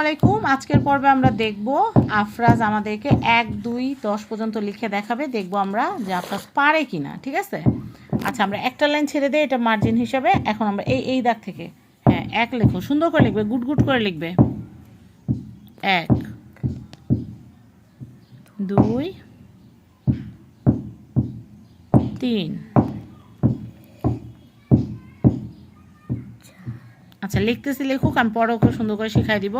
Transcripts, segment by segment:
আলাইকুম। আজকের পর্বে আমরা দেখব আফরাজ আমাদেরকে এক, দুই, দশ পর্যন্ত লিখে দেখাবে, দেখব আমরা যে আফরাজ পারে কিনা, ঠিক আছে? আচ্ছা আমরা একটা লাইন ছেড়ে দিই, এটা মার্জিন হিসাবে। এখন আমরা এই এই দাগ থেকে হ্যাঁ এক লেখো, সুন্দর করে লিখবে, গুট গুট করে লিখবে। এক, দুই, তিন। আচ্ছা লিখতেছি, লিখুক, আমি পরে ওকে সুন্দর করে শিখাই দিব।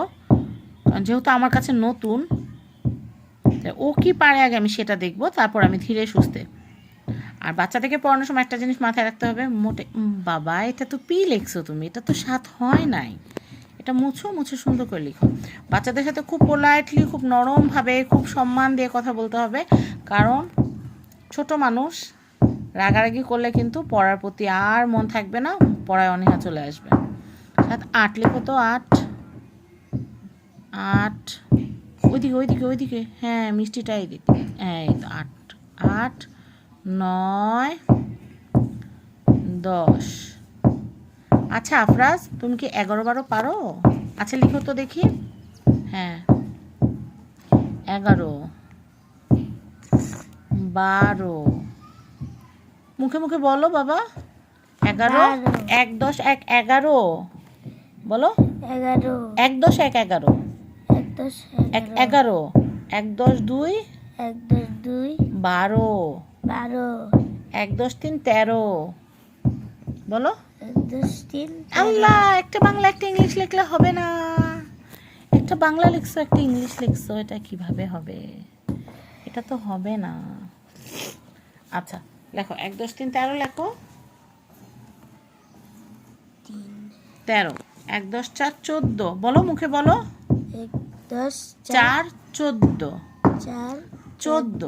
যেহেতু আমার কাছে নতুন ও কি পারে আগে আমি সেটা দেখব, তারপর আমি ধীরে সুস্থে। আর বাচ্চাদেরকে পড়ানোর সময় একটা জিনিস মাথায় রাখতে হবে, মোটে বাবা, এটা তো পি লিখছো তুমি, এটা তো সাত হয় নাই। এটা মুছো মুছো সুন্দর করে লিখো। বাচ্চাদের সাথে খুব পোলাইটলি খুব নরমভাবে, খুব সম্মান দিয়ে কথা বলতে হবে, কারণ ছোট মানুষ রাগারাগি করলে কিন্তু পড়ার প্রতি আর মন থাকবে না, পড়ায় অনীহা চলে আসবে। সাত, আট লিখো তো, আট। আট ওইদিকে ওইদিকে ওইদিকে। হ্যাঁ মিষ্টিটা এদিকে হ্যাঁ এই তো আট আট নয় দশ। আচ্ছা আফরাজ তুমি কি এগারো বারো পারো? আচ্ছা লিখো তো দেখি। হ্যাঁ। এগারো বারো। মুখে মুখে বলো বাবা। এগারো এক দশ এক এগারো। বলো। এগারো। এক দশ এক এগারো। দশ এগারো। এক দশ দুই। এক দশ দুই। বারো। বারো। এক দশ তিন তেরো। বলো। আল্লাহ একটা বাংলা একটা ইংলিশ লিখলে হবে না। একটা বাংলা লিখছো একটা ইংলিশ লিখছো এটা কীভাবে হবে? এটা তো হবে না। আচ্ছা লেখো। এক দশ তিন তেরো লেখো। তেরো। এক দশ চার চোদ্দ। বলো মুখে বলো। দশ চার চোদ্দ। চার চোদ্দ।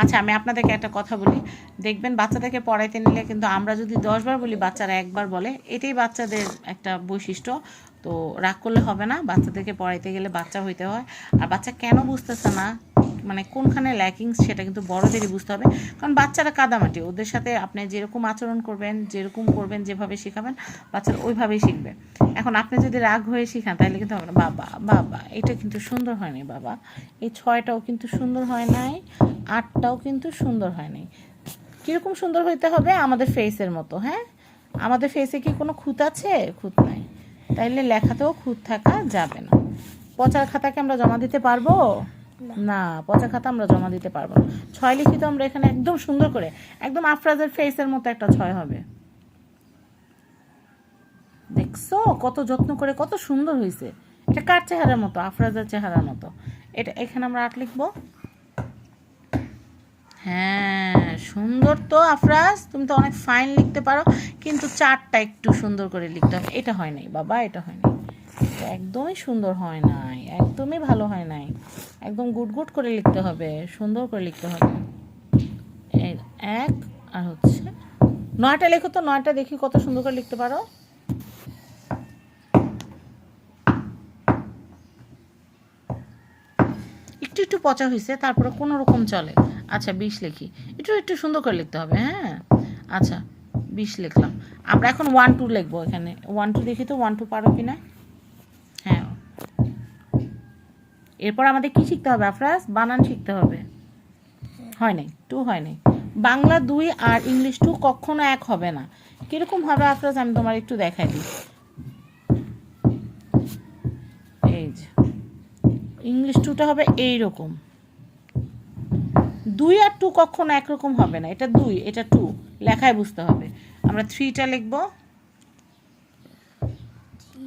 আচ্ছা আমি আপনাদেরকে একটা কথা বলি। দেখবেন বাচ্চাদেরকে পড়াইতে নিলে কিন্তু আমরা যদি দশবার বলি বাচ্চারা একবার বলে এটাই বাচ্চাদের একটা বৈশিষ্ট্য। তো রাগ করলে হবে না বাচ্চাদেরকে পড়াইতে গেলে বাচ্চা হইতে হয়। আর বাচ্চা কেন বুঝতেছে না? মানে কোনখানে ল্যাকিংস সেটা কিন্তু বড়দেরই বুঝতে হবে। কারণ বাচ্চারা কাদামাটি, ওদের সাথে আপনি যেরকম আচরণ করবেন, যেরকম করবেন, যেভাবে শেখাবেন, বাচ্চারা ওইভাবেই শিখবে। এখন আপনি যদি রাগ হয়ে শেখান, তাহলে কিন্তু হবে না। বাবা বাবা, এটা কিন্তু সুন্দর হয়নি বাবা। এই ছয়টাও কিন্তু সুন্দর হয় নাই, আটটাও কিন্তু সুন্দর হয় নাই। কীরকম সুন্দর হইতে হবে? আমাদের ফেসের মতো হ্যাঁ? আমাদের ফেসে কি কোনো খুঁত আছে? খুঁত নাই। তাইলে লেখাতেও খুঁত থাকা যাবে না। পচার খাতাকে আমরা জমা দিতে পারব? না। পচা খাতা আমরা জমা দিতে পারব ছয় লিখিত আমরা এখানে একদম সুন্দর করে, একদম আফরাজের ফেসের মতো একটা ছয় হবে। দেখছ? কত যত্ন করে, কত সুন্দর হয়েছে এটা কার চেহারার মতো? আফরাজের চেহারার মতো। এটা, এখানে আমরা আট লিখব। হ্যাঁ সুন্দর তো আফরাজ। তুমি তো অনেক ফাইন লিখতে পারো, কিন্তু চারটা একটু সুন্দর করে লিখতে হবে। এটা হয় নাই, বাবা, এটা হয় একদমই সুন্দর হয় নাই, একদমই ভালো হয় নাই। একদম গুড গুড করে লিখতে হবে, সুন্দর করে লিখতে হবে। এক আর হচ্ছে, নয়টা লেখো তো, নয়টা দেখি কত সুন্দর করে লিখতে পারো। একটু একটু পচা হয়েছে তারপরে কোনো রকম চলে। আচ্ছা বিশ লিখি। একটু একটু সুন্দর করে লিখতে হবে হ্যাঁ? আচ্ছা বিশ লিখলাম। আমরা এখন ওয়ান টু লিখব এখানে। ওয়ান টু দেখি তো ওয়ান টু পারো কি না হ্যাঁ এরপর আমাদের কি শিখতে হবে আফরাজ? বানান শিখতে হবে। হয় নাই? টু হয় নাই। বাংলা দুই আর ইংলিশ টু কখনো এক হবে না। কীরকম হবে আফরাজ? আমি তোমার একটু দেখাই দিই। ইংলিশ টুটা হবে এই রকম দুই আর টু কখনো একরকম হবে না। এটা দুই, এটা টু। লেখায় বুঝতে হবে। আমরা থ্রিটা লিখব।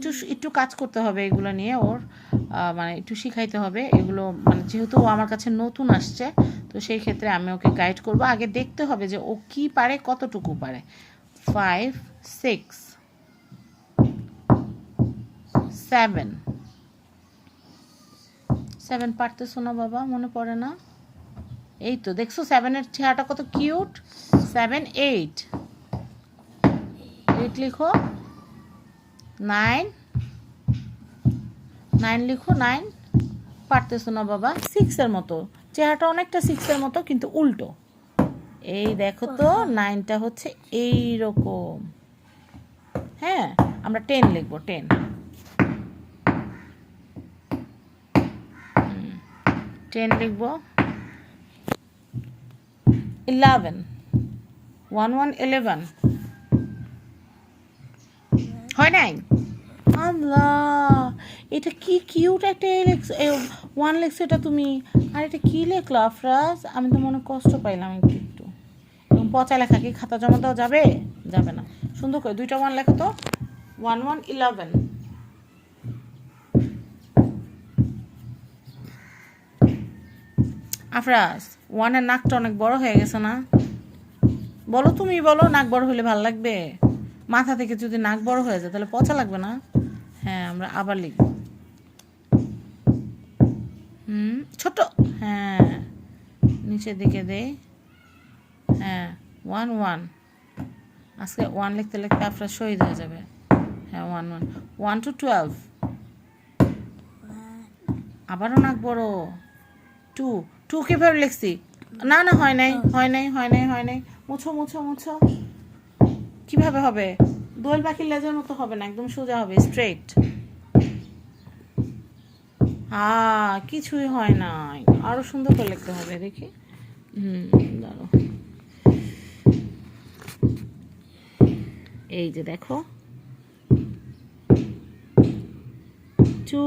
একটু একটু কাজ করতে হবে এগুলো নিয়ে, ওর মানে একটু শিখাইতে হবে। এগুলো মানে যেহেতু ও আমার কাছে নতুন আসছে, তো সেই ক্ষেত্রে আমি ওকে গাইড করব। আগে দেখতে হবে যে ও কি পারে, কতটুকু পারে। ফাইভ সিক্স সেভেন সেভেন পারতেছো না বাবা, মনে পড়ে না? এই তো, দেখছ সেভেনের চেহারাটা কত কিউট সেভেন এইট এইট লিখো। নাইন। নাইন লিখো, নাইন। পারতেছো না বাবা সিক্সের মতো। চেহারাটা অনেকটা সিক্সের মতো, কিন্তু উল্টো। এই দেখো তো, নাইনটা হচ্ছে এই রকম হ্যাঁ আমরা টেন লিখব টেন টেন লিখব। ইলেভেন ওয়ান ওয়ান ইলেভেন হয় নাই? আল্লাহ, এটা কি কিউট একটা ওয়ান লেখছো এটা তুমি, আর এটা কি লেখলো আফরাজ? আমি তো মনে কষ্ট পাইলাম একটু একটু। এবং পচা লেখা কি খাতা জমা দেওয়া যাবে? যাবে না। সুন্দর করে, দুইটা ওয়ান লেখা তো। ওয়ান ওয়ান ইলেভেন আফরাজ ওয়ানের নাকটা অনেক বড় হয়ে গেছে না? বলো তুমি, বলো, নাক বড় হলে ভালো লাগবে? মাথা থেকে যদি নাক বড় হয়ে যায়, তাহলে পচা লাগবে না? হ্যাঁ আমরা আবার লিখব। হুম, ছোট। হ্যাঁ নিচের দিকে দে হ্যাঁ ওয়ান ওয়ান আজকে ওয়ান লিখতে লিখতে আপনার শহীদ হয়ে যাবে। হ্যাঁ one one one two twelve আবারও নাক বড়। টু টু কীভাবে লিখছি? না না, হয় নাই হয় নাই হয় নাই হয় নাই। মুছো মুছো মুছো। কীভাবে হবে? দোয়েল পাখির লেজের মতো হবে না, একদম সোজা হবে স্ট্রেট হ্যাঁ কিছুই হয় নাই। আরও সুন্দর করে লিখতে হবে, দেখি। হুম দাঁড়ো এই যে দেখো। টু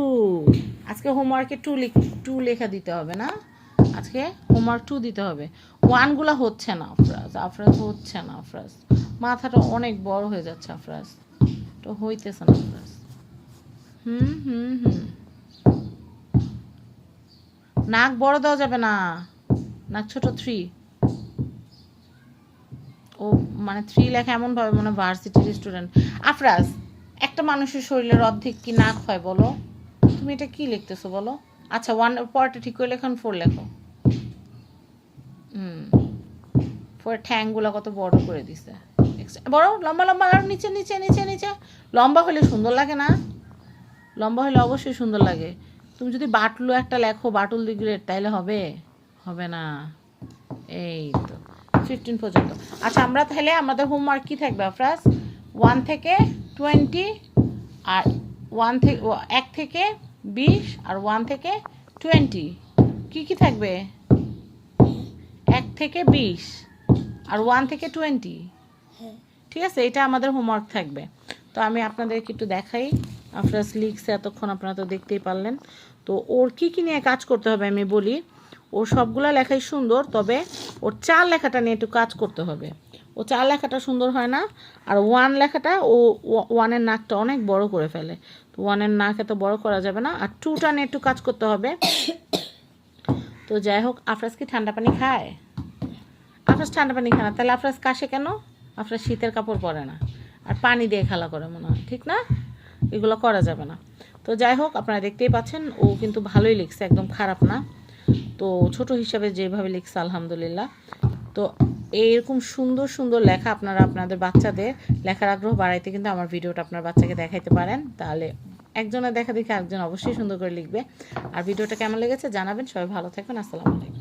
আজকে হোমওয়ার্কে টু লিখ টু লেখা দিতে হবে না? আজকে হোমওয়ার্ক টু দিতে হবে। ওয়ানগুলো হচ্ছে না আফরাজ আফরাজ হচ্ছে না আফরাজ মাথাটা অনেক বড় হয়ে যাচ্ছে আফরাজ তো হইতেছে না আফরাজ হুম হুম হুম। নাক বড় দেওয়া যাবে না। নাক ছোট থ্রি ও মানে থ্রি লেখা এমন ভাবে মনে ভার্সিটির স্টুডেন্ট আফরাজ একটা মানুষের শরীরের অর্ধেক কি নাক হয় বলো? তুমি এটা কি লিখতেছো বলো? আচ্ছা ওয়ান পরটা ঠিক করে লেখন ফোর লেখো। হুম ফোর ঠ্যাংগুলো কত বড় করে দিছে। বড়, লম্বা লম্বা, আর নিচে নিচে নিচে নিচে। লম্বা হলে সুন্দর লাগে না? লম্বা হলে অবশ্যই সুন্দর লাগে। তুমি যদি বাটলু একটা লেখো, বাটুল দি গ্রেড তাইলে হবে? হবে না। এই তো ফিফটিন পর্যন্ত। আচ্ছা আমরা তাহলে আমাদের হোমওয়ার্ক কী থাকবে, আফরাজ? ওয়ান থেকে টোয়েন্টি আর ওয়ান থেকে এক থেকে বিশ, আর ওয়ান থেকে টোয়েন্টি কী কী থাকবে? থেকে বিশ আর ওয়ান থেকে টোয়েন্টি হ্যাঁ। ঠিক আছে? এটা আমাদের হোমওয়ার্ক থাকবে। তো আমি আপনাদেরকে একটু দেখাই। আফরাজ লিখছে এতক্ষণ আপনারা তো দেখতেই পারলেন। তো ওর কি কী নিয়ে কাজ করতে হবে আমি বলি। ওর সবগুলা লেখাই সুন্দর তবে ওর চার লেখাটা নিয়ে একটু কাজ করতে হবে। ও চার লেখাটা সুন্দর হয় না আর ওয়ান লেখাটা ও ওয়ানের নাকটা অনেক বড় করে ফেলে। তো ওয়ানের নাক এত বড় করা যাবে না আর টুটা নিয়ে একটু কাজ করতে হবে। তো যাই হোক আফরাজ কি ঠান্ডা পানি খায়? আফরাজ ঠান্ডা পানি না। তাহলে আফরাজ কাশে কেন? আফরাজ শীতের কাপড় পরে না। আর পানি দিয়ে খেলা করে মনে হয়, ঠিক না? এগুলো করা যাবে না। তো যাই হোক, আপনারা দেখতেই পাচ্ছেন, ও কিন্তু ভালোই লিখছে, একদম খারাপ না। তো ছোট হিসাবে যেভাবে লিখছে, আলহামদুলিল্লাহ। তো এইরকম সুন্দর সুন্দর লেখা আপনারা আপনাদের বাচ্চাদের লেখার আগ্রহ বাড়াইতে কিন্তু আমার ভিডিওটা আপনার বাচ্চাকে দেখাইতে পারেন। তাহলে একজনের দেখা দেখে একজন অবশ্যই সুন্দর করে লিখবে। আর ভিডিওটা কেমন লেগেছে জানাবেন। সবাই ভালো থাকবেন। আসসালামু আলাইকুম।